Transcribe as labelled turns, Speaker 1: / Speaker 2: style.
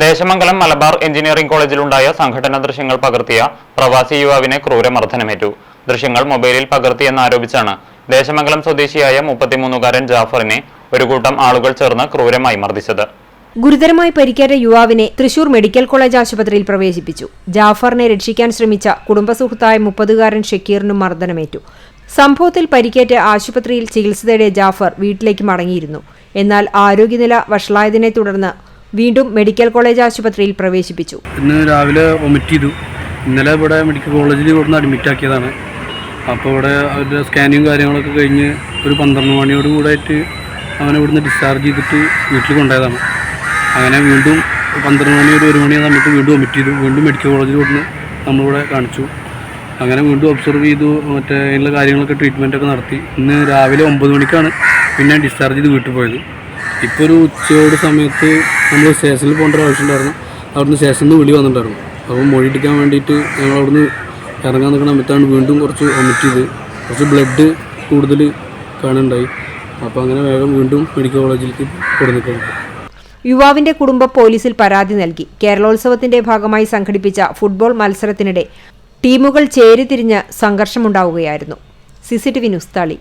Speaker 1: Desamangalam Malabar engineering കോളേജിലുണ്ടായ സംഘടന ദൃശ്യങ്ങൾ പകർത്തിയ പ്രവാസി യുവാവിനെ ക്രൂരമർദ്ദനമേറ്റു. ദൃശ്യങ്ങൾ മൊബൈലിൽ പകർത്തിയെന്നാരോപിച്ചാണ് ദേശമംഗലം സ്വദേശിയായ മുപ്പത്തിമൂന്നുകാരൻ ജാഫറിനെ ഒരു കൂട്ടം ആളുകൾ ചേർന്ന് ക്രൂരമായി മർദ്ദിച്ചത്.
Speaker 2: ഗുരുതരമായി പരിക്കേറ്റ യുവാവിനെ തൃശൂർ മെഡിക്കൽ കോളേജ് ആശുപത്രിയിൽ പ്രവേശിപ്പിച്ചു. ജാഫറിനെ രക്ഷിക്കാൻ ശ്രമിച്ച കുടുംബസുഹൃത്തായ മുപ്പതുകാരൻ ഷക്കീറിനും മർദ്ദനമേറ്റു. സംഭവത്തിൽ പരിക്കേറ്റ് ആശുപത്രിയിൽ ചികിത്സ തേടിയ ജാഫർ വീട്ടിലേക്ക് മടങ്ങിയിരുന്നു. എന്നാൽ ആരോഗ്യനില വഷളായതിനെ തുടർന്ന് വീണ്ടും മെഡിക്കൽ കോളേജ് ആശുപത്രിയിൽ പ്രവേശിപ്പിച്ചു.
Speaker 3: ഇന്ന് രാവിലെ വൊമിറ്റ് ചെയ്തു. ഇന്നലെ ഇവിടെ മെഡിക്കൽ കോളേജിൽ കൊടുന്ന് അഡ്മിറ്റ് ആക്കിയതാണ്. അപ്പോൾ ഇവിടെ അവരുടെ സ്കാനിങ് കാര്യങ്ങളൊക്കെ കഴിഞ്ഞ് ഒരു പന്ത്രണ്ട് മണിയോട് കൂടായിട്ട് അവനെ ഇവിടുന്ന് ഡിസ്ചാർജ് ചെയ്തിട്ട് വീട്ടിൽ കൊണ്ടുപോയതാണ്. അങ്ങനെ വീണ്ടും പന്ത്രണ്ട് മണി ഒരു ഒരു മണി സമയത്ത് വീണ്ടും വൊമിറ്റ് ചെയ്തു. വീണ്ടും മെഡിക്കൽ കോളേജിൽ ഇവിടുന്ന് നമ്മളിവിടെ കാണിച്ചു. അങ്ങനെ വീണ്ടും ഒബ്സർവ് ചെയ്തു. മറ്റേ അതിനുള്ള കാര്യങ്ങളൊക്കെ ട്രീറ്റ്മെന്റൊക്കെ നടത്തി. ഇന്ന് രാവിലെ ഒമ്പത് മണിക്കാണ് പിന്നെ ഡിസ്ചാർജ് ചെയ്ത് വീട്ടിൽ പോയത്. ഇപ്പോൾ ഒരു ഉച്ചയോട് സമയത്ത് നമ്മൾ സ്റ്റേഷനിൽ പോകേണ്ട ഒരു ആവശ്യമുണ്ടായിരുന്നു അവിടുന്ന് സ്റ്റേഷനിൽ നിന്ന് വിളി വന്നിട്ടുണ്ടായിരുന്നു. അപ്പോൾ മൊഴി എടുക്കാൻ വേണ്ടിയിട്ട് ഞങ്ങൾ അവിടുന്ന് ഇറങ്ങാൻ നിൽക്കുന്ന അമിത്താണ് വീണ്ടും കുറച്ച് വൊമിറ്റ് ചെയ്ത് കുറച്ച് ബ്ലഡ് കൂടുതൽ കാണുന്നുണ്ടായി അപ്പോൾ അങ്ങനെ വേഗം വീണ്ടും മെഡിക്കൽ കോളേജിലേക്ക് കൊടുത്തിട്ടുണ്ട്
Speaker 2: യുവാവിന്റെ കുടുംബം പോലീസിൽ പരാതി നൽകി. കേരളോത്സവത്തിന്റെ ഭാഗമായി സംഘടിപ്പിച്ച ഫുട്ബോൾ മത്സരത്തിനിടെ ടീമുകൾ ചേരിതിരിഞ്ഞ് സംഘർഷമുണ്ടാവുകയായിരുന്നു. സിസിടിവി ന്യൂസ് തളി.